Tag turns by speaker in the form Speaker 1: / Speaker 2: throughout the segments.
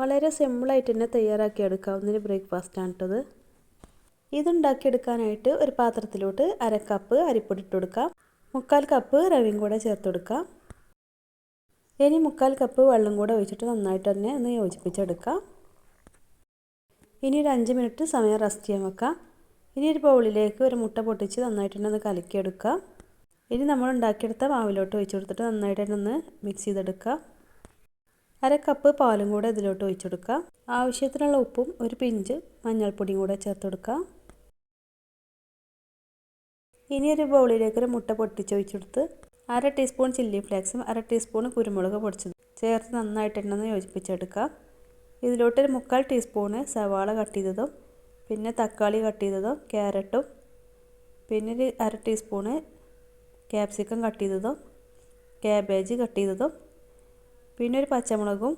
Speaker 1: വളരെ സിമ്പിളായിട്ട് തന്നെ തയ്യാറാക്കി എടുക്കാവുന്ന ഒരു ബ്രേക്ക്ഫാസ്റ്റാണ് കേട്ടത് ഇതുണ്ടാക്കിയെടുക്കാനായിട്ട് ഒരു പാത്രത്തിലോട്ട് അര കപ്പ് അരിപ്പൊടി ഇട്ട് കൊടുക്കാം. മുക്കാൽ കപ്പ് റവയും കൂടെ ചേർത്ത് കൊടുക്കാം. ഇനി മുക്കാൽ കപ്പ് വെള്ളം കൂടെ ഒഴിച്ചിട്ട് നന്നായിട്ട് തന്നെ ഒന്ന് യോജിപ്പിച്ചെടുക്കാം. ഇനി ഒരു അഞ്ച് മിനിറ്റ് സമയം റെസ്റ്റ് ചെയ്യാൻ വെക്കാം. ഇനി ഒരു ബൗളിലേക്ക് ഒരു മുട്ട പൊട്ടിച്ച് നന്നായിട്ട് തന്നെ ഒന്ന് കലക്കിയെടുക്കാം. ഇനി നമ്മൾ ഉണ്ടാക്കിയെടുത്ത മാവിലോട്ട് ഒഴിച്ചു കൊടുത്തിട്ട് നന്നായിട്ട് തന്നെ ഒന്ന് മിക്സ് ചെയ്തെടുക്കാം. അര കപ്പ് പാലും കൂടെ ഇതിലോട്ട് ഒഴിച്ചു കൊടുക്കുക ആവശ്യത്തിനുള്ള ഉപ്പും ഒരു പിഞ്ച് മഞ്ഞൾപ്പൊടിയും കൂടെ ചേർത്ത് കൊടുക്കുക. ഇനി ഒരു ബൗളിലേക്ക് ഒരു മുട്ട പൊട്ടിച്ച് ഒഴിച്ചെടുത്ത് അര ടീസ്പൂൺ ചില്ലി ഫ്ലേക്സും അര ടീസ്പൂൺ കുരുമുളക് പൊടിച്ചത് ചേർത്ത് നന്നായിട്ട് എണ്ണ യോജിപ്പിച്ചെടുക്കാം ഇതിലോട്ട് ഒരു മുക്കാൽ ടീസ്പൂണ് സവാള കട്ട് ചെയ്തതും പിന്നെ തക്കാളി കട്ട് ചെയ്തതും ക്യാരറ്റും പിന്നെ ഒരു അര ടീസ്പൂണ് ക്യാപ്സിക്കം കട്ട് ചെയ്തതും ക്യാബേജ് കട്ട് ചെയ്തതും പിന്നെ ഒരു പച്ചമുളകും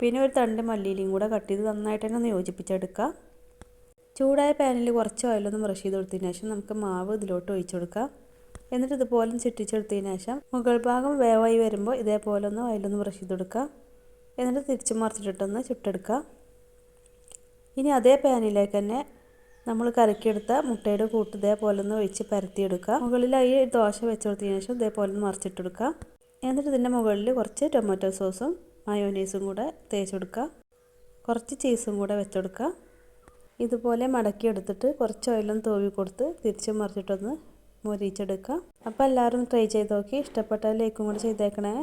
Speaker 1: പിന്നെ ഒരു തണ്ട് മല്ലിയിലയും കൂടെ കട്ട് ചെയ്ത് നന്നായിട്ട് തന്നെ ഒന്ന് യോജിപ്പിച്ചെടുക്കുക. ചൂടായ പാനിൽ കുറച്ച് ഓയിലൊന്ന് ബ്രഷ് ചെയ്ത് കൊടുത്തതിന് ശേഷം നമുക്ക് മാവ് ഇതിലോട്ട് ഒഴിച്ചു കൊടുക്കാം എന്നിട്ട് ഇതുപോലെ ചുറ്റിച്ചെടുത്തതിന് ശേഷം മുകൾ ഭാഗം വേവായി വരുമ്പോൾ ഇതേപോലെ ഒന്ന് ഓയിലൊന്ന് ബ്രഷ് ചെയ്ത് കൊടുക്കുക. എന്നിട്ട് തിരിച്ചു മറിച്ചിട്ടിട്ടൊന്ന് ചുട്ടെടുക്കുക. ഇനി അതേ പാനിലേക്ക് തന്നെ നമ്മൾ കറക്കിയെടുത്ത മുട്ടയുടെ കൂട്ട് ഇതേപോലെ ഒന്ന് ഒഴിച്ച് പരത്തിയെടുക്കുക. മുകളിലായി ദോശ വെച്ച് കൊടുത്തതിന് ശേഷം ഇതേപോലെ ഒന്ന് മറിച്ചിട്ടെടുക്കുക എന്നിട്ട് ഇതിന്റെ മുകളിൽ കുറച്ച് ടൊമാറ്റോ സോസും മയോനൈസും കൂടെ തേച്ച് കൊടുക്കുക. കുറച്ച് ചീസും കൂടെ വെച്ചെടുക്കുക ഇതുപോലെ മടക്കി എടുത്തിട്ട് കുറച്ച് ഓയിലും തൂവി കൊടുത്ത് തിരിച്ചും മറിച്ചിട്ടൊന്ന് മൊരിച്ചെടുക്കുക അപ്പോൾ എല്ലാവരും ട്രൈ ചെയ്ത് നോക്കി. ഇഷ്ടപ്പെട്ടാൽ ലൈക്കും കൂടി ചെയ്തേക്കണേ.